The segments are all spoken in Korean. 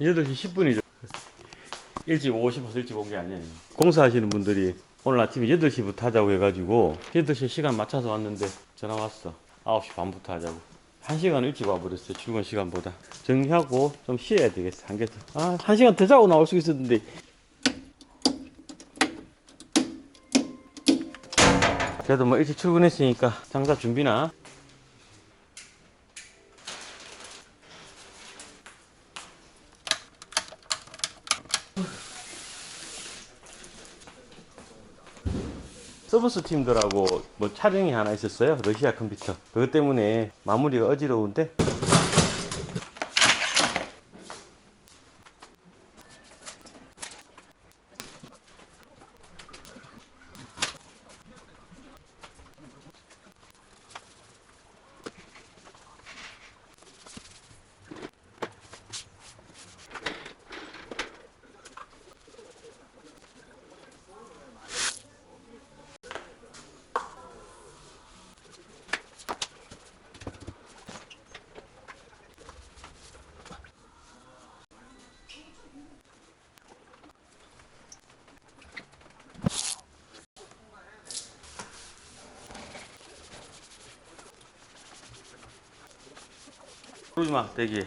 8시 10분이죠. 일찍 오고 싶어서 일찍 온 게 아니에요. 공사하시는 분들이 오늘 아침에 8시부터 하자고 해가지고 8시 시간 맞춰서 왔는데 전화 왔어. 9시 반부터 하자고. 한 시간 일찍 와버렸어요. 출근 시간보다. 정리하고 좀 쉬어야 되겠어. 한개 더. 아, 한 시간 더 자고 나올 수 있었는데. 그래도 뭐 일찍 출근했으니까 장사 준비나. 서비스 팀들하고 뭐 촬영이 하나 있었어요. 러시아 컴퓨터. 그것 때문에 마무리가 어지러운데. 들어오지 마, 대기.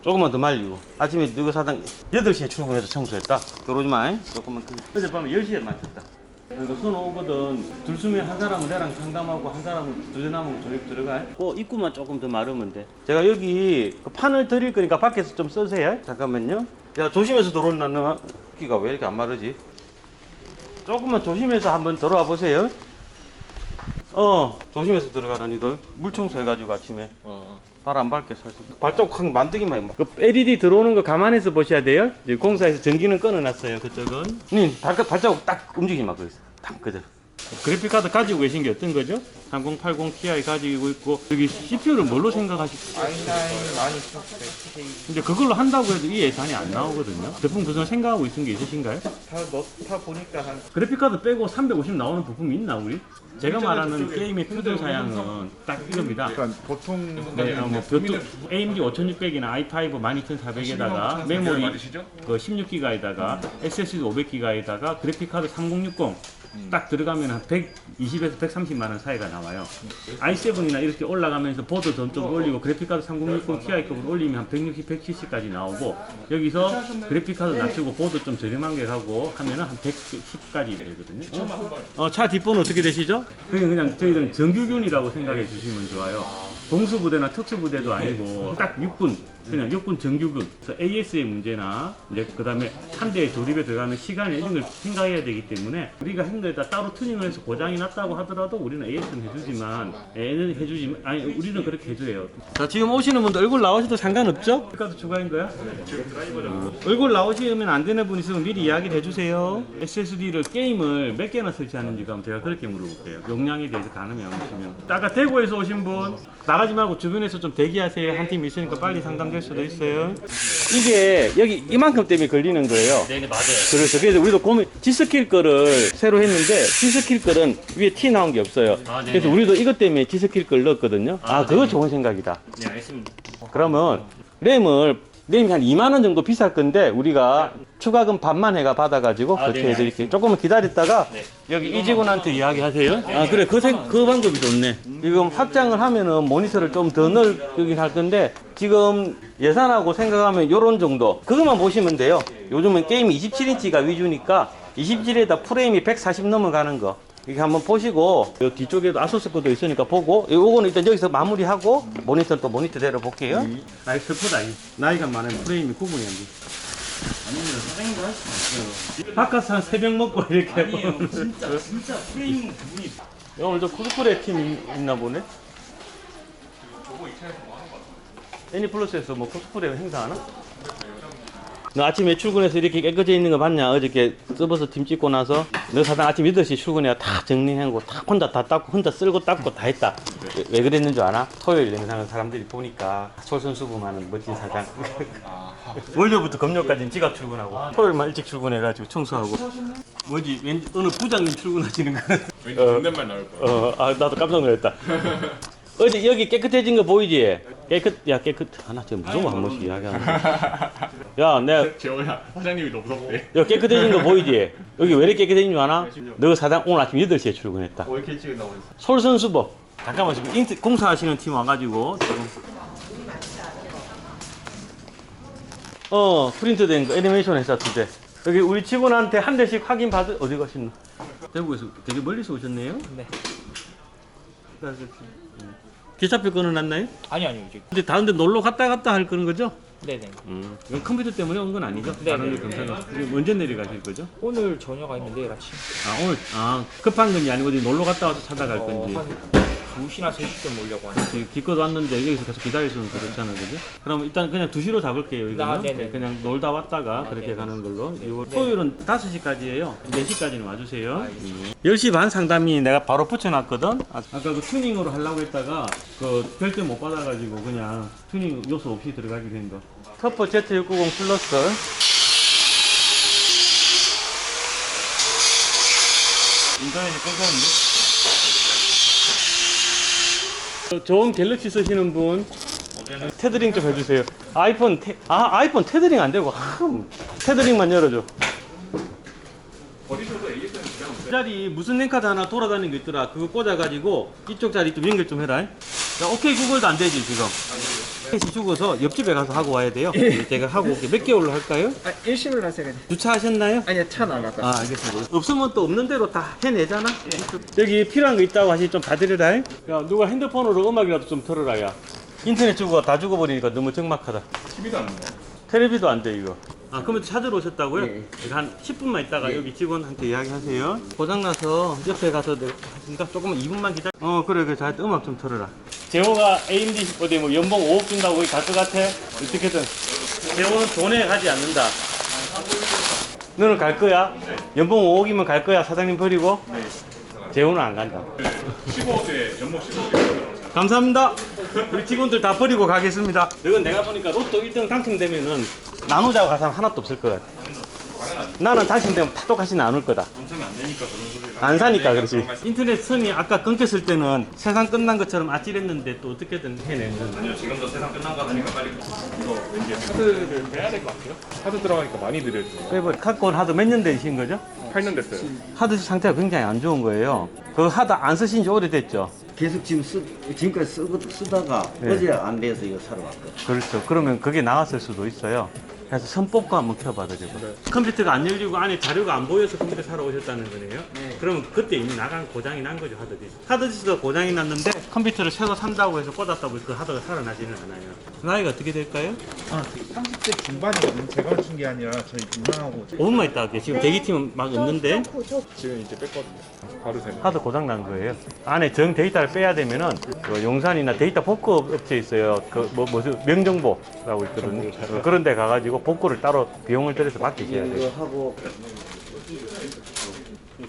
조금만 더 말리고. 아침에 누구 사장 8시에 출근해서 청소했다. 들어오지 마. 잉? 조금만 더. 어젯밤에 10시에 마쳤다. 이거 손 오거든. 둘수면 한 사람은 내랑 상담하고 한 사람은 두대나무 조립 들어가. 그 입구만 조금 더 마르면 돼. 제가 여기 그 판을 드릴 거니까 밖에서 좀 써세요. 잠깐만요. 야, 조심해서 들어온다. 너 기가 왜 이렇게 안 마르지? 조금만 조심해서 한번 들어와 보세요. 어, 조심해서 들어가라, 니들. 물 청소해가지고 아침에. 발안 밟게 살짝. 발자국 확 만들기만 해. 그 LED 들어오는 거 감안해서 보셔야 돼요. 이제 공사에서 전기는 끊어놨어요. 그쪽은. 님, 발, 발자국 딱 움직이지 마. 거기서. 딱 그대로. 그래픽 카드 가지고 계신 게 어떤 거죠? 3080 Ti 가지고 있고 여기 CPU를 뭘로 생각하시고 i9 12600K 이제 그걸로 한다고 해도 이 예산이 안 나오거든요. 제품 구성 생각하고 있는 게 있으신가요? 다, 넣, 다 보니까 한 그래픽 카드 빼고 350 나오는 부품이 있나 우리? 제가 말하는 게임의 표준 사양은 딱 이겁니다. 그러니까 보통 네, 어, 뭐 몇, AMD 5600이나 i5 12400에다가 메모리 그 16기가에다가 SSD 500기가에다가 그래픽 카드 3060 딱 들어가면 한 120에서 130만 원 사이가 나와요. i7이나 이렇게 올라가면서 보드 좀 올리고 그래픽 카드 3060 Ti급으로 올리면 한 160, 170까지 나오고 여기서 그래픽 카드 낮추고 보드 좀 저렴한 게 하고 하면은 한 110까지 되거든요. 어, 차 뒷번호 어떻게 되시죠? 그냥 그냥 저희들은 정규균이라고 생각해 주시면 좋아요. 공수부대나 특수부대도 아니고 딱 육군 그냥 육군 정규군 그래서 AS의 문제나 이제 그다음에 한 대의 조립에 들어가는 시간 이런 걸 생각해야 되기 때문에 우리가 한 거에다 따로 튜닝을 해서 고장이 났다고 하더라도 우리는 AS는 해주지만 N은 해주지만 아니 우리는 그렇게 해줘요. 자 지금 오시는 분들 얼굴 나오셔도 상관없죠? 그까도 추가인 거야? 어, 얼굴 나오시면 안 되는 분 있으면 미리 이야기를 해주세요. SSD를 게임을 몇 개나 설치하는지가 한번 제가 그렇게 물어볼게요. 용량에 대해서 가늠이 안 오시면. 아까 대구에서 오신 분 나가지 말고 주변에서 좀 대기하세요. 한 팀 있으니까 빨리 상담 될 수도 있어요. 이게 여기 이만큼 때문에 걸리는 거예요. 네네 맞아요. 그래서 그래서 우리도 고민 G스킬 거를 새로 했는데 G스킬 거는 위에 T 나온 게 없어요. 아, 네네. 그래서 우리도 이것 때문에 G스킬 걸 넣었거든요. 아, 아, 그거 네네. 좋은 생각이다. 네 알겠습니다. 그러면 램을 램이 한 2만 원 정도 비쌀 건데 우리가 추가금 반만 해가 받아가지고 아, 그렇게 네네, 해드릴게요. 조금만 기다렸다가 네. 여기 이 직원한테 이야기하세요. 아 그래 그, 생, 그 방법이 좋네. 지금 확장을 하면은 모니터를 좀 더 넓긴 할 건데 지금 예산하고 생각하면 요런 정도 그것만 보시면 돼요. 요즘은 게임이 27인치가 위주니까 27에다 프레임이 140 넘어가는 거. 이렇게 한번 보시고 요 뒤쪽에도 아소스 것도 있으니까 보고 요거는 일단 여기서 마무리하고 모니터는 또 모니터대로 볼게요. 나이 슬프다. 이. 나이가 많은 프레임이 구분이 안 돼. 아니면 사장님도 할수 있어요. 바카스 한 3병 먹고 이렇게 아니에요 진짜 진짜 프레임 부분이 오늘 저 코스프레 팀 있나 보네. 애니플러스에서 뭐 코스프레 행사하나? 너 아침에 출근해서 이렇게 깨끗해 있는 거 봤냐? 어저께 서버서 팀 찍고 나서 너 사장 아침 8시 출근해 다 정리하고 다 혼자 다 닦고 혼자 쓸고 닦고 다 했다. 왜, 왜 그랬는 줄 아나? 토요일 영상을 사람들이 보니까 솔선수범하는 멋진 사장. 월요부터 금요일까지는 지가 출근하고 토요일만 일찍 출근해가지고 청소하고 뭐지 왠지 어느 부장님 출근하시는 거 왠지 존댓말 나올 거야. 어, 아, 나도 깜짝 놀랐다. 어제 여기 깨끗해진 거 보이지? 깨끗, 야, 깨끗. 하나 지금 무조건 한 번씩 이야기하는 거야. 야, 내가, 재호야 사장님이 너 무섭대 야, 깨끗해진 거 보이지? 여기 왜 이렇게 깨끗해진 줄 아나? 너 사장 오늘 아침 8시에 출근했다. 왜 이렇게 일찍 나오셨어? 솔선수범. 잠깐만, 지금 인트, 공사하시는 팀 와가지고, 지금. 어, 프린트된 거, 애니메이션 했었는데. 여기 우리 직원한테 한 대씩 확인 받을, 어디 가시나? 대구에서 되게 멀리서 오셨네요? 네. 기차표 끊어놨나요? 아니 아니요 이제 근데 다른 데 놀러 갔다 갔다 할 그런 거죠? 네네 음. 이건 컴퓨터 때문에 온 건 아니죠? 네, 다른 네, 데 검사가. 지금 언제 내려가실 거죠? 오늘 저녁 아니면 내일 아침 아, 오늘, 아, 급한 건지 아니고 어디 놀러 갔다 와서 찾아갈 어, 건지. 한 2시나 3시쯤 오려고 하는데 지금 기껏 왔는데 여기서 계속 기다릴 수는 그렇잖아요, 그죠? 그럼 일단 그냥 2시로 잡을게요, 이거는. 아, 네네. 그냥 놀다 왔다가 아, 그렇게 네네. 가는 걸로. 이거 네. 토요일은 5시까지예요. 4시까지는 와주세요. 음. 10시 반 상담이 내가 바로 붙여놨거든? 아, 아까 그 튜닝으로 하려고 했다가 그 별점 못 받아가지고 그냥 튜닝 요소 없이 들어가기로 한 거. 터퍼 Z690 플러스. 인터넷이 끊겼는데? 좋은 갤럭시 쓰시는 분 테드링 좀 해주세요. 아이폰 테, 아 아이폰 테드링 안 되고 함 테드링만 열어줘. 이 자리 무슨 랭카드 하나 돌아다니는 게 있더라. 그거 꽂아가지고 이쪽 자리 좀 연결 좀 해라. 야, 오케이 구글도 안 되지 지금. 택시 죽어서 옆집에 가서 하고 와야 돼요. 제가 하고 올게. 몇 개월로 할까요? 아 일식을 하세요 그냥. 주차하셨나요? 아니요 차는 안 갖다 아 알겠습니다. 없으면 또 없는 대로 다 해내잖아. 여기 필요한 거 있다고 하시 좀 봐드리라. 야 누가 핸드폰으로 음악이라도 좀 틀어라 야. 인터넷 주고 다 죽어버리니까 너무 적막하다. TV도 안 나와 텔레비도 안 돼 이거 아 컴퓨터 찾으러 오셨다고요? 여기 한 10분만 있다가 여기 직원한테 이야기하세요 고장나서 옆에 가서 내가 하니까 조금만 2분만 기다려 어 그래 그래 잘 음악 좀 틀어라 재호가 AMD 어디 뭐 연봉 5억 준다고 거기 갈것 같아? 어떻게든 재호는 돈에 가지 않는다 너는 갈 거야? 연봉 5억이면 갈 거야 사장님 버리고? 재호는 안 간다 15억에 연봉 15억에 감사합니다. 우리 직원들 다 버리고 가겠습니다. 이건 내가 보니까 로또 1등 당첨되면은 나누자고 가서 하나도 없을 것 같아. 나는 당첨되면 다 똑같이 나눌 거다. 안 되니까 그런 소리를 안 사니까 그렇지. 인터넷 선이 아까 끊겼을 때는 세상 끝난 것처럼 아찔했는데 또 어떻게든 해내는. 아니요 지금도 세상 끝난 거 같으니까 빨리 이거 왠지 카드를 빼야 될 것 같아요 카드 들어가니까 많이 느려지네 빼버 카드폰 하도 몇 년 되신 거죠? 8년 됐어요 하드 상태가 굉장히 안 좋은 거예요. 그 하드 안 쓰신 지 오래됐죠? 계속 지금 쓰, 지금까지 쓰, 쓰다가 네. 어제 안 돼서 이거 사러 왔거든. 그렇죠. 그러면 그게 나갔을 수도 있어요. 그래서 선 뽑고 한번 켜봐도 되고. 컴퓨터가 안 열리고 안에 자료가 안 보여서 컴퓨터 사러 오셨다는 거네요. 그러면 그때 이미 나간 고장이 난 거죠 하드디스크. 하드디스크가 고장이 났는데 컴퓨터를 새로 산다고 해서 꽂았다고 해서 그 하드가 살아나지는 않아요. 나이가 어떻게 될까요? 아 30대 중반이거든요 제가 맞춘 게 아니라 저희 누나하고 5분만 있다 할게요. 지금 대기팀은 막 없는데 지금 이제 뺐거든요 바로 되네 하드 고장 난 거예요. 안에 정 데이터를 빼야 되면은 그 용산이나 데이터 복구 업체 있어요. 그 뭐 뭐죠 명정보라고 있거든요. 어, 그런 데 가가지고 복구를 따로 비용을 들여서 맡기셔야 돼요. 이거 하고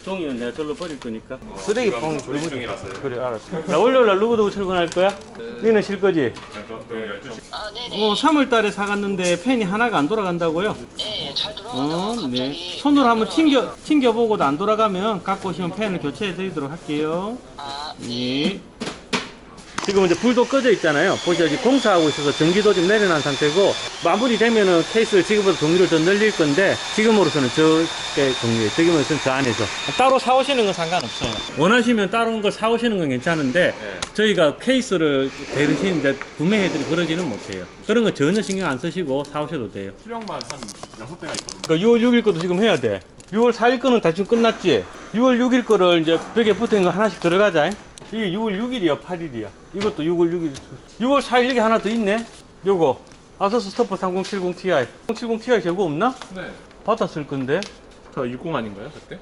종이는 내가 절로 버릴 거니까 쓰레기통 조립 중이라서요 그래 알았어 나 월요일 날 누구 누구 출근할 거야? 너는 쉴 거지? 아, 네네. 어 3월 달에 사갔는데 펜이 하나가 안 돌아간다고요? 네, 잘 어, 들어가서 네. 갑자기. 손으로 한번 튕겨 튕겨 보고도 안 돌아가면 갖고 오시면 펜을 교체해 드리도록 할게요 아, 네. 지금 이제 불도 꺼져 있잖아요. 보시죠. 지금 공사하고 있어서 전기도 좀 내려놓은 상태고, 마무리되면은 케이스를 지금보다 종류를 더 늘릴 건데, 지금으로서는 저게 종류예요. 지금으로서는 저 안에서. 따로 사오시는 건 상관없어요. 원하시면 다른 거 사오시는 건 괜찮은데, 저희가 케이스를 대신 이제 구매해드리고 그러지는 못해요. 그런 거 전혀 신경 안 쓰시고 사오셔도 돼요. 수령만 한 6대가 있거든요 그러니까 6월 6일 것도 지금 해야 돼. 6월 4일 거는 대충 끝났지. 6월 6일 거를 이제 벽에 붙어 있는 거 하나씩 들어가자. 이게 6월 6일이야, 8일이야. 이것도 6월 6일. 6월 4일 여기 하나 더 있네. 요거. 아서스 스토퍼 3070 Ti. 3070 Ti 재고 없나? 네. 받았을 건데. 저60 아닌가요 그때?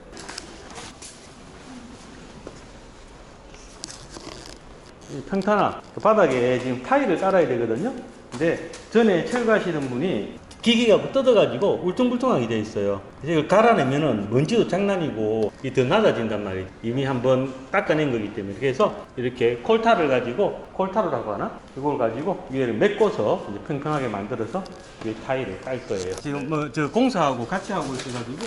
이 평탄화. 그 바닥에 지금 타일을 깔아야 되거든요. 근데 전에 철거하시는 분이 기계가 뜯어가지고 울퉁불퉁하게 돼 있어요. 이걸 갈아내면은 먼지도 장난이고 이더 낮아진단 말이에요. 이미 한번 닦아낸 거기 때문에 그래서 이렇게 콜타를 가지고 콜타르라고 하나? 그걸 가지고 위에를 메꿔서 이제 평평하게 만들어서 위에 타일을 깔 거예요. 지금 뭐 저 공사하고 같이 하고 있어가지고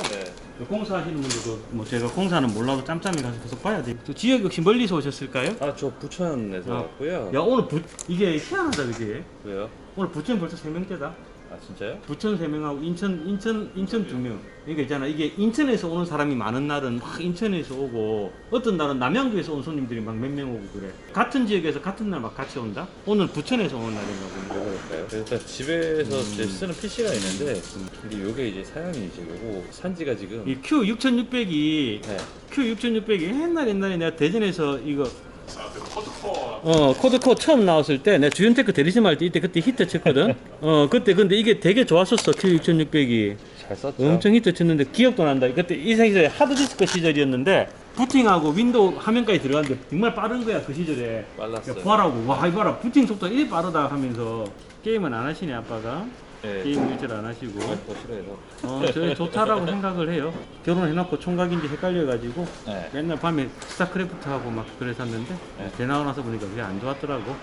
그 공사하시는 분들도 뭐 제가 공사는 몰라도 짬짬이 가서 계속 봐야 돼요. 저 지역 역시 멀리서 오셨을까요? 아 저 부천에서 아. 왔고요. 야 오늘 부, 이게 희한하다 그지? 왜요? 오늘 부천 벌써 세 명째다. 아 진짜요? 부천 세 명하고 인천 인천 인천 두 명. 그러니까 있잖아 이게 인천에서 오는 사람이 많은 날은 막 인천에서 오고 어떤 날은 남양주에서 온 손님들이 막 몇 명 오고 그래. 같은 지역에서 같은 날 막 같이 온다. 오늘 부천에서 오는 날인가 보네. 왜 그럴까요? 일단 집에서 이제 쓰는 PC가 있는데 근데 요게 이제 사양이 이제 요거 산지가 지금 이 Q 6600이 네. Q 6600이 옛날 옛날에 내가 대전에서 이거 어 코드코 처음 나왔을 때 내가 주연테크 대리점 할 때 이때 그때 히트 쳤거든. 어 그때 근데 이게 되게 좋았었어 Q 6600이. 잘 썼죠. 엄청 히트 쳤는데 기억도 난다. 그때 이 시절에 하드디스크 시절이었는데 부팅하고 윈도우 화면까지 들어갔는데 정말 빠른 거야 그 시절에. 빨랐어요. 야, 봐라고 와 이봐라 부팅 속도 이리 빠르다 하면서 게임은 안 하시네 아빠가. 네. 게임 일절 안 하시고. 더 싫어해서. 어, 저 좋다라고 생각을 해요. 결혼해놓고 총각인지 헷갈려가지고 네. 맨날 밤에 스타크래프트 하고 막 그랬었는데 네. 배 나고 나서 보니까 그게 안 좋았더라고.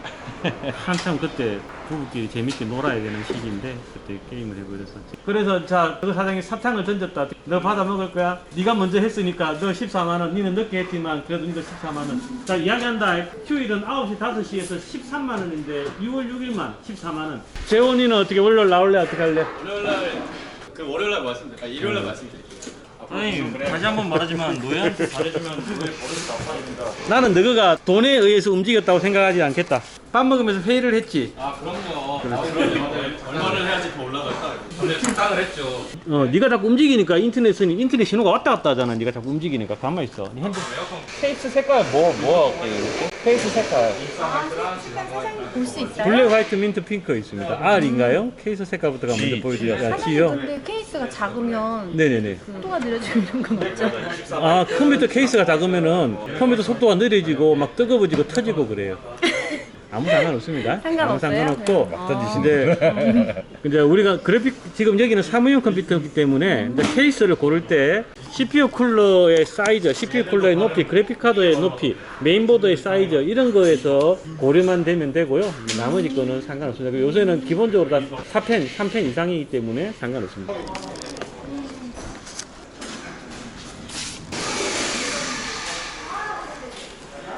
한참 그때 부부끼리 재밌게 놀아야 되는 시기인데 그때 게임을 해버렸었지. 그래서 자 그 사장이 사탕을 던졌다. 너 받아 먹을 거야? 네가 먼저 했으니까 너 14만 원. 니는 늦게 했지만 그래도 니도 14만 원. 자 이야기한다. 휴일은 9시 5시에서 13만 원인데 6월 6일만 14만 원. 재원이는 어떻게 월요일 나올 래? 어떻게 할래? 월요일날 그 월요일날 말씀드릴게요. 아, 일요일날 말씀드릴게요. 아니 다시 한 번 말하지만 노예한테 잘해주면 나는 너가 돈에 의해서 움직였다고 생각하지 않겠다 밥 먹으면서 회의를 했지 아 그럼요. 아, 그럼요. 얼마를 해야지 더 올라갈까? 근데 충당을 했죠. 어 네가 자꾸 움직이니까 인터넷은 인터넷 신호가 왔다 갔다 하잖아 네가 자꾸 움직이니까 가만히 있어 네 핸드 케이스 색깔 뭐 뭐 케이스 색깔 볼수 있어요? 블랙 화이트 민트 핑크 있습니다 R인가요? 케이스 색깔부터가 먼저 보여드려 야 G요? 근데 케이스가 작으면 네네네 그 속도가 느려지고 이런 건 없죠? 아 컴퓨터 케이스가 작으면은 컴퓨터 속도가 느려지고 막 뜨거워지고 터지고 그래요. 아무 상관 없습니다. 아무 상관없어요? 상관 없고 네. 근데 이제 우리가 그래픽 지금 여기는 사무용 컴퓨터이기 때문에 이제 케이스를 고를 때 CPU 쿨러의 사이즈, CPU 쿨러의 높이, 그래픽 카드의 높이, 메인보드의 사이즈 이런 거에서 고려만 되면 되고요. 나머지 거는 상관없습니다. 그리고 요새는 기본적으로 다 4펜, 3펜 이상이기 때문에 상관없습니다.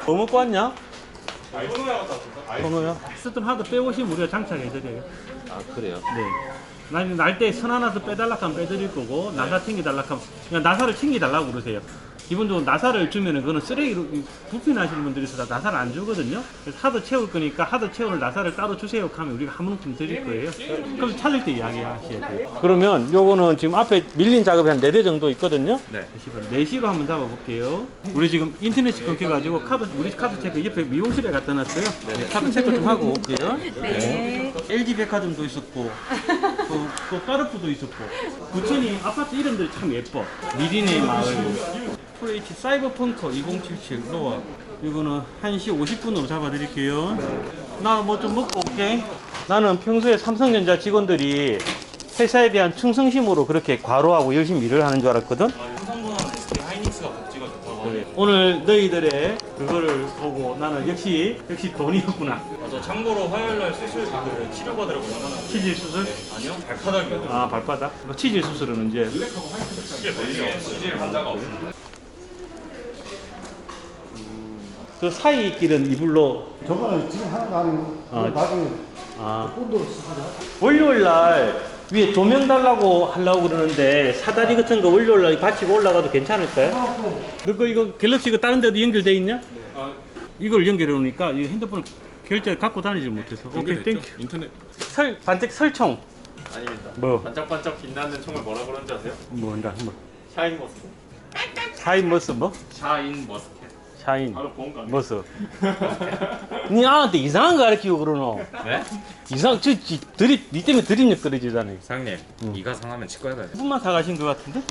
뭐 먹고 왔냐? 번호야? 쓰던 하드 빼오시면 우리가 장착해드려요. 아 그래요? 네. 날, 날때 선 하나 더 빼달라 하면 빼드릴 거고, 나사 챙겨달라 하면, 그냥 나사를 챙겨달라고 그러세요. 기본적으로 나사를 주면은 그거는 쓰레기로, 나시는 분들이 있어서 나사를 안 주거든요. 그래서 하드 채울 거니까 하드 채울 나사를 따로 주세요 하면 우리가 한 문품 드릴 거예요. 그럼 찾을 때 이야기하셔야 돼요. 그러면 요거는 지금 앞에 밀린 작업이 한 4대 정도 있거든요. 네. 4시로 한번 잡아볼게요. 우리 지금 인터넷 끊겨가지고 카드, 우리 카드 체크 옆에 미용실에 갖다 놨어요. 네, 카드 체크 좀 하고 올게요. 네. LG 백화점도 있었고, 또, 또 까르푸도 있었고, 부천이 아파트 이름들이 참 예뻐. 미리네 마을, FH 사이버펑커 2077 로아. 이거는 1시 50분으로 잡아드릴게요. 나 뭐 좀 먹고 올게. 나는 평소에 삼성전자 직원들이 회사에 대한 충성심으로 그렇게 과로하고 열심히 일을 하는 줄 알았거든. 오늘 너희들의 그거를 보고 나는 역시 역시 돈이었구나. 아, 저 참고로 화요일 날 수술 그 치료 받으러 가면 치질 수술? 아니요 발바닥이요. 아 발바닥? 뭐 치질 수술은 언제? 이게 뭐예요? 수질 환자가 없어요. 그 사이 길은 이불로 저거는 지금 하나도 안 하고 아, 나중에 아 본도로 쓰거든. 월요일 날 위에 조명 달라고 하려고 그러는데 사다리 같은 거 월요일 날 받치고 올라가도 괜찮을까요? 너 거 이거 갤럭시 가 다른 데도 연결돼 있냐? 이걸 연결해 놓으니까 이 핸드폰 결제 갖고 다니질 못해서 오케이 땡큐 인터넷 설 반짝 설총 아닙니다. 뭐 반짝반짝 빛나는 총을 뭐라 그러는지 아세요? 뭔가 뭐 샤인 머스. 샤인 머스 뭐? 샤인 머스켓. 샤인 바로 본 거. 머스 니 아한테 이상한 거 가르치고 그러노 네? 이상 저, 저 드립 니 때문에 드립력 떨어지잖아요 사장님 이가 상하면 치과에 가요. 분만 사가신 것 같은데?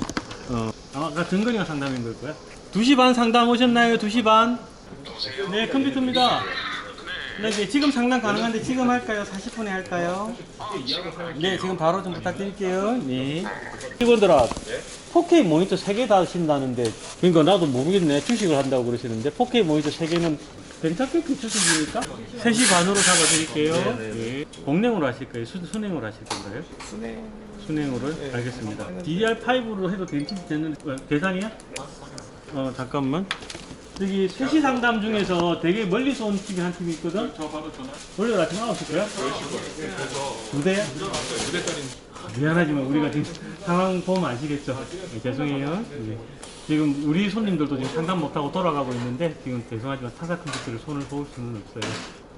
어. 아까 정근이가 상담인 걸 거야. 2시 반 상담 오셨나요? 2시 반? 네, 컴퓨터입니다. 네, 이제 지금 상담 가능한데 지금 할까요? 40분에 할까요? 네, 지금 바로 좀 부탁드릴게요. 네. 직원들아, 4K 모니터 3개 다 신다는데, 그러니까 나도 모르겠네. 주식을 한다고 그러시는데, 4K 모니터 3개는 괜찮겠죠, 주식이니까? 3시 반으로 잡아드릴게요. 네. 공랭으로 하실 거예요? 수, 순행으로 하실 건가요? 순행. 순행으로? 알겠습니다. DDR5로 해도 괜찮지 않는, 어, 계산이야? 어, 잠깐만. 여기 3시 상담 중에서 되게 멀리서 온 팀이 한 팀이 있거든? 저 바로 전화 원래 같이 나왔을 거야? 10시 두 대야? 무대짜리 아, 미안하지만 우리가 지금 상황 보면 아시겠죠? 네, 죄송해요. 네. 지금 우리 손님들도 지금 상담 못하고 돌아가고 있는데 지금 죄송하지만 타사 컴퓨터를 손을 놓을 수는 없어요.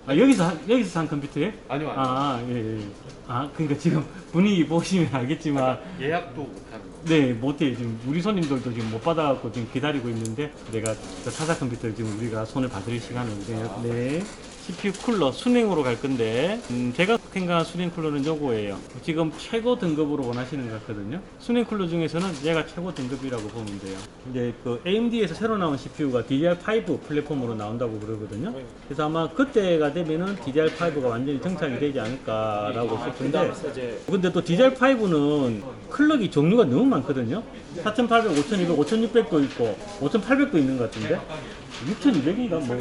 아 여기서 하- 여기서 산 컴퓨터에? 아니요, 아니요. 아 예, 예. 아 그러니까 지금 분위기 보시면 알겠지만 예약도 못하는 거 네 못해 지금 우리 손님들도 지금 못 받아갖고 지금 기다리고 있는데 내가 저 타사 컴퓨터를 지금 우리가 손을 받을 시간은 없네요. 네. CPU 쿨러 순행으로 갈 건데 음, 제가 생각한 순행 쿨러는 요거예요. 지금 최고 등급으로 원하시는 것 같거든요. 순행 쿨러 중에서는 얘가 최고 등급이라고 보면 돼요. 이제 그 AMD에서 새로 나온 CPU가 DDR5 플랫폼으로 나온다고 그러거든요. 그래서 아마 그때가 되면은 DDR5가 완전히 정착이 되지 않을까라고 싶은데 근데 또 DDR5는 클럭이 종류가 너무 많거든요. 4800, 5200, 5600도 있고 5800도 있는 것 같은데 6200인가 뭐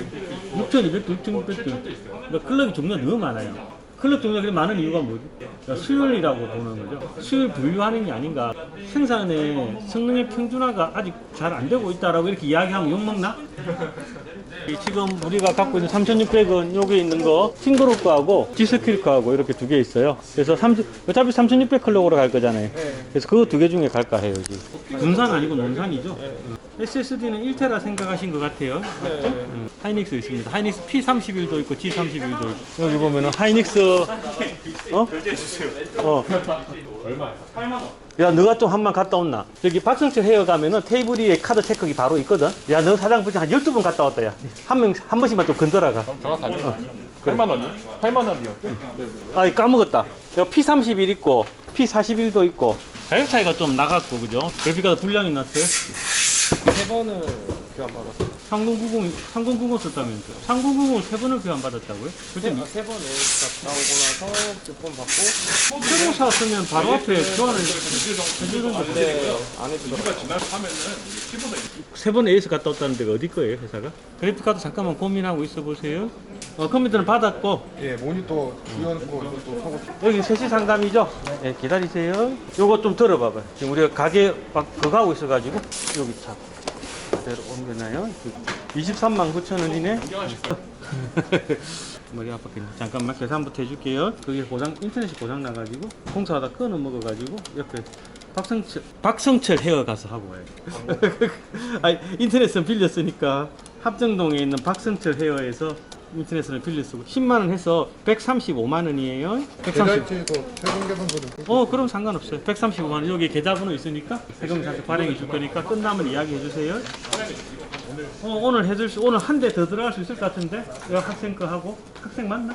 6200도 6600도 있고 그러니까 클럭이 종류가 너무 많아요. 클럭 종류가 그렇게 많은 이유가 뭐지? 그러니까 수율이라고 보는 거죠. 수율 분류하는 게 아닌가. 생산의 성능의 평준화가 아직 잘 안 되고 있다라고 이렇게 이야기하면 욕먹나? 이 지금 우리가 갖고 있는 3600은 여기 있는 거 싱그룹 거하고 G스킬 거하고 이렇게 두 개 있어요. 그래서 30, 어차피 3600 클럭으로 갈 거잖아요. 그래서 그거 두 개 중에 갈까 해요, 여기. 군산 아니고 논산이죠? SSD는 1테라 생각하신 것 같아요. 음, 하이닉스 있습니다. 하이닉스 P31도 있고 G31도 있고. 여기 보면은 하이닉스, 어? 어. 얼마예요? 8만 원 야, 너가 좀 한 번 갔다 온나? 저기 박성철 헤어 가면은 테이블 위에 카드 체크기 바로 있거든? 야, 너 사장부터 한 12번 갔다 왔다, 야. 한 명, 한 번씩만 좀 건드려가. 정확하죠? 8만 원이요? 8만 원이요? 아, 까먹었다. 여기 P31 있고, P41도 있고. 가격 차이가 좀 나갔고, 그죠? 그래픽카드 불량이 났어요? 세 번은 교환 받았어요 3090, 3090 썼다면서요? 3090을 세 번을 교환 받았다고요? 그때 세번 에이스가 나오고 나서 몇번 받고 새로 샀으면 바로 앞에 교환을 해주는 건데. 네, 안에 들어가 지나가면은 키보드 세번 에이스 갔다 왔다는 데가 어디 거예요, 회사가? 그래픽카드 잠깐만 고민하고 있어 보세요. 어, 컴퓨터는 받았고, 예, 모니터 주연 거 이것도 사고 여기 3시 상담이죠? 네, 기다리세요. 요거 좀 들어봐봐. 지금 우리가 가게 막 그거 하고 있어가지고, 여기 참. 그대로 옮겨놔요. 23만 9천 원이네. 머리 아팠겠네. 잠깐만 계산부터 해줄게요. 그게 고장, 인터넷이 고장 나가지고, 공사하다 끊어 먹어가지고, 옆에 박성철, 박성철 헤어 가서 하고 와요. 아니, 인터넷은 빌렸으니까, 합정동에 있는 박성철 헤어에서 인터넷을 빌려 쓰고, 10만원 해서 135만 원이에요. 130. 계좌이체에서 세금 계산서를 어 그럼 상관없어요 135만 원 여기 계좌번호 있으니까 세금 자체 발행해 줄 거니까 끝나면 이야기해 주세요 어 오늘 해줄 수 오늘 한 대 더 들어갈 수 있을 것 같은데 학생 거 하고 학생 맞나?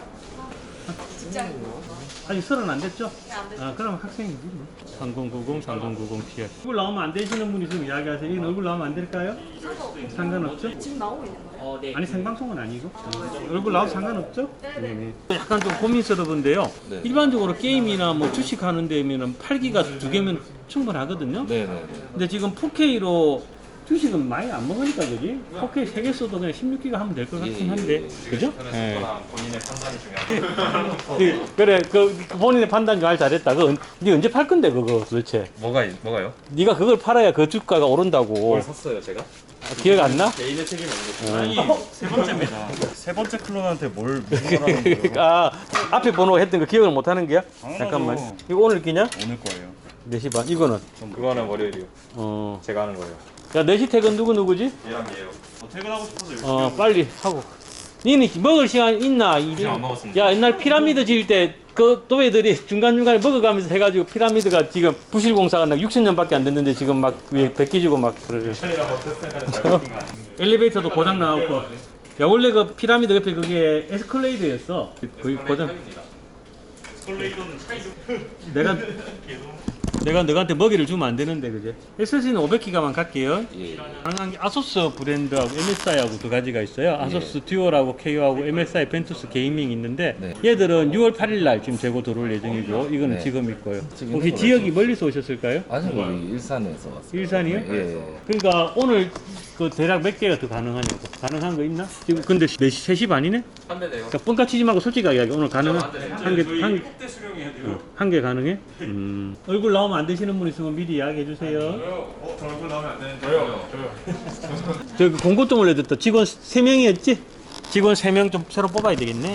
아직 서른 안 됐죠? 아 그럼 학생이지 뭐 3090 3090 TI 얼굴 나오면 안 되시는 분이 좀 이야기하세요 이 얼굴 나오면 안 될까요? 상관없죠? 지금 나오고 있는 거예요? 아니 생방송은 아니고 어, 얼굴 나와도 상관없죠? 네네 약간 좀 고민스러운데요 네. 일반적으로 게임이나 뭐 주식 하는 데면 8기가 두 개면 충분하거든요 네네. 근데 지금 4K로 주식은 많이 안 먹으니까 그지? 4K 3개 써도 그냥 16기가 하면 될 것 같긴 한데 그죠? 네. 본인의 판단이 중요하다 네, 그래 그 본인의 판단 말 잘했다 언- 네 언제 팔 건데 그거 도대체 뭐가 있- 뭐가요? 네가 그걸 팔아야 그 주가가 오른다고 샀어요 제가? 아, 기억 안 나? 개인의 책임이 없는 세 번째입니다. 세 번째 클론한테 뭘 무슨 말 하는 거예요? 아 앞에 번호 했던 거 기억을 못 하는 게야? 잠깐만 이거 오늘 끼냐? 오늘 거예요. 4시 반 이거는 그거는 월요일이요 어. 제가 하는 거예요 야 4시 퇴근 누구 누구지? 얘랑 얘요. 어, 퇴근하고 싶어서 열심히 어 빨리 하고. 니는 먹을 시간 있나? 이- 안 먹었습니다. 야 옛날 피라미드 지을 때그 또배들이 중간중간에 먹어가면서 해가지고 피라미드가 지금 부실공사가 나 60년밖에 안 됐는데 지금 막 위에 베끼지고 막 그러죠. 엘리베이터도 고장 나왔고. 야 원래 그 피라미드 옆에 그게 에스컬레이드였어. 거의 고장. 솔레이도는 차이 좀 내가 내가 너한테 먹이를 주면 안 되는데 그제? SSD는 500기가만 갈게요. 예. 가능한 게 아소스 브랜드하고 MSI하고 두 가지가 있어요. 아소스 듀오라고 KO하고 MSI 벤투스 게이밍 있는데 네. 얘들은 6월 8일 날 지금 재고 들어올 예정이고 이거는 네. 지금 있고요. 지금 혹시 있는 지역이. 멀리서 오셨을까요? 아니 우리 일산에서 왔어요. 일산이요? 예. 예. 그러니까 오늘 그 대략 몇 개가 더 가능하냐고. 가능한 거 있나? 지금 근데 4시, 3시 반이네? 한 대네요. 그러니까 뻥까 치지 말고 솔직하게 이야기. 오늘 가능한 한 대네. 한 개, 한 개, 대 수령이 해드려. 어, 한 개 가능해? 음. 얼굴 나오면 안 되시는 분 있으면 미리 이야기해 주세요. 어, 저 얼굴 나오면 안 되는데. 저요. 저요. 저기 공고 좀 올려줬다. 직원 3명이었지? 직원 3명 좀 새로 뽑아야 되겠네.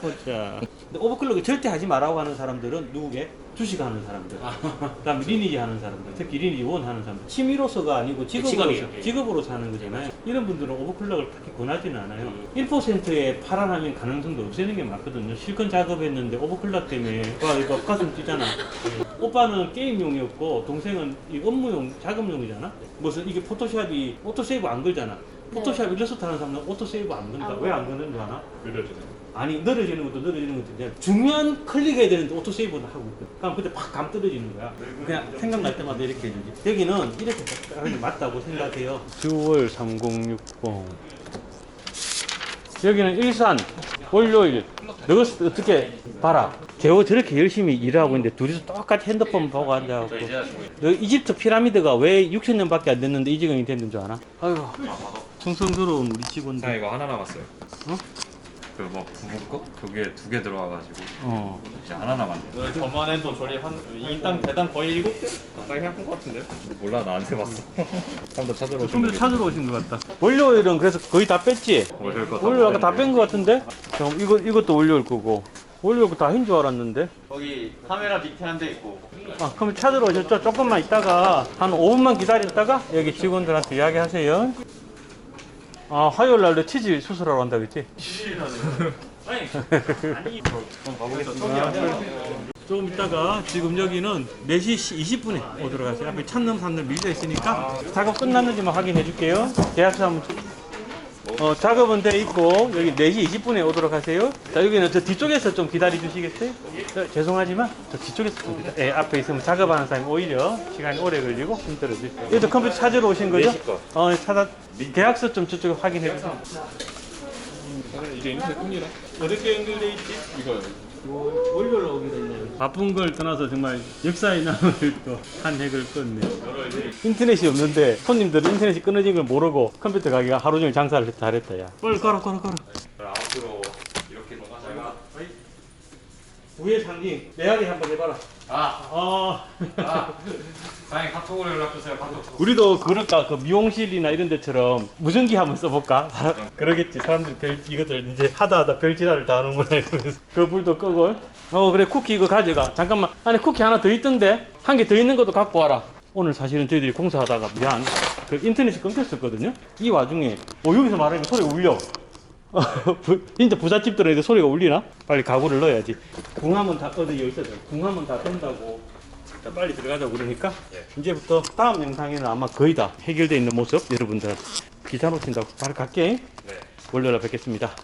보자. 근데 오버클럭을 절대 하지 말라고 하는 사람들은 누구게? 주식하는 사람들. 그다음에 리니지 하는 사람들. 특히 리니지 원 하는 사람들. 취미로서가 아니고 직업으로, 직업이에요. 직업으로 사는 거잖아요. 이런 분들은 오버클럭을 딱히 권하지는 않아요. 1%에 팔아나면 가능성도 없애는 게 맞거든요. 실컷 작업했는데 오버클럭 때문에 와 이거 가슴 뛰잖아. 오빠는 게임용이었고 동생은 이 업무용, 작업용이잖아. 무슨 이게 포토샵이 오토세이브 안 걸잖아. 포토샵 일러스트 하는 사람은 오토 세이브 안 건다. 왜안 거는 줄 아나? 느려지네. 아니 늘어지는 것도 늘어지는 것도 이제 중요한 클릭해야 되는데 오토 세이브를 하고 있거든. 그럼 그때 팍감 떨어지는 거야. 그냥 생각날 때마다 이렇게 해주지. 여기는 이렇게 딱하게 맞다고 생각해요. 10월 3060. 여기는 일산 월요일. 너 어떻게 봐라. 제가 저렇게 열심히 일하고 있는데 둘이서 똑같이 핸드폰 보고 앉아갖고. 너 이집트 피라미드가 왜 6천 년밖에 안 됐는데 이 지경이 됐는 줄 아나? 아이 고. 충성스러운 우리 직원들. 자 이거 하나 남았어요. 어? 그뭐 부부 거? 그게 두개 들어와가지고 어. 이제 하나 남았네. 저만 해도 저리 한 인당 대당 거의 7개? 가까이 한것 같은데요? 몰라 나한테 봤어. 사람들 찾으러 오신 좀 찾으러 오신 것 같다. 월요일은 그래서 거의 다 뺐지? 월요일 거 월요일 아까 다 뺀 것 같은데? 그럼 이거, 이것도 월요일 거고. 월요일 거다한줄 알았는데? 거기 카메라 밑에 한 대 있고. 아, 그럼 찾으러 오셨죠? 조금만 있다가, 한 5분만 기다렸다가, 여기 직원들한테 이야기 하세요. 아, 화요일 날도 치즈 수술하러 간다 그랬지? 조금 있다가 지금 여기는 4시 20분에 오도록 하세요. 앞에 찬놈 산놈 밀려 있으니까 작업 끝났는지만 확인해 줄게요. 계약서 한번 어, 작업은 돼 있고 여기 4시 20분에 오도록 하세요. 자 여기는 저 뒤쪽에서 좀 기다려 주시겠어요? 저, 죄송하지만 저 뒤쪽에서 좀 기다려. 예, 앞에 있으면 작업하는 사람이 오히려 시간이 오래 걸리고 힘들어질 수 있어요. 여기도 컴퓨터 찾으러 오신 거죠? 어, 찾아 계약서 좀 저쪽에 확인해 주세요. 이제 인터넷 뜹니다. 어떻게 연결돼 있지? 이거 월요일 오게 됐네요. 바쁜 걸 떠나서 정말 역사에 남을 또한 획을 끊네요. 인터넷이 없는데 손님들은 인터넷이 끊어진 걸 모르고 컴퓨터 가게가 하루 종일 장사를 잘했다 야. 빨리 걸어. 아웃으로 이렇게 제가 우회 상징 내야기 한번 해봐라. 아, 아. 사장님 카톡으로 연락 주세요. 카톡. 우리도 그럴까 그 미용실이나 이런 데처럼 무전기 한번 써볼까? 그러겠지. 사람들이 별 이것들 이제 하다 하다 별지랄을 다 하는구나 이러면서. 그 불도 끄고. 어 그래 쿠키 이거 가져가. 잠깐만. 안에 쿠키 하나 더 있던데? 한 개 더 있는 것도 갖고 와라. 오늘 사실은 저희들이 공사하다가 미안. 그 인터넷이 끊겼었거든요. 이 와중에 어 여기서 말하니까 소리가 울려. 부- 진짜 부잣집들은 이제 소리가 울리나? 빨리 가구를 넣어야지. 궁하면 다 어디 여기 있어요 궁하면 다 된다고. 자, 빨리 들어가자 그러니까. 이제부터 다음 영상에는 아마 거의 다 해결되어 있는 모습 여러분들. 기사 놓친다고 바로 갈게. 월요일에 뵙겠습니다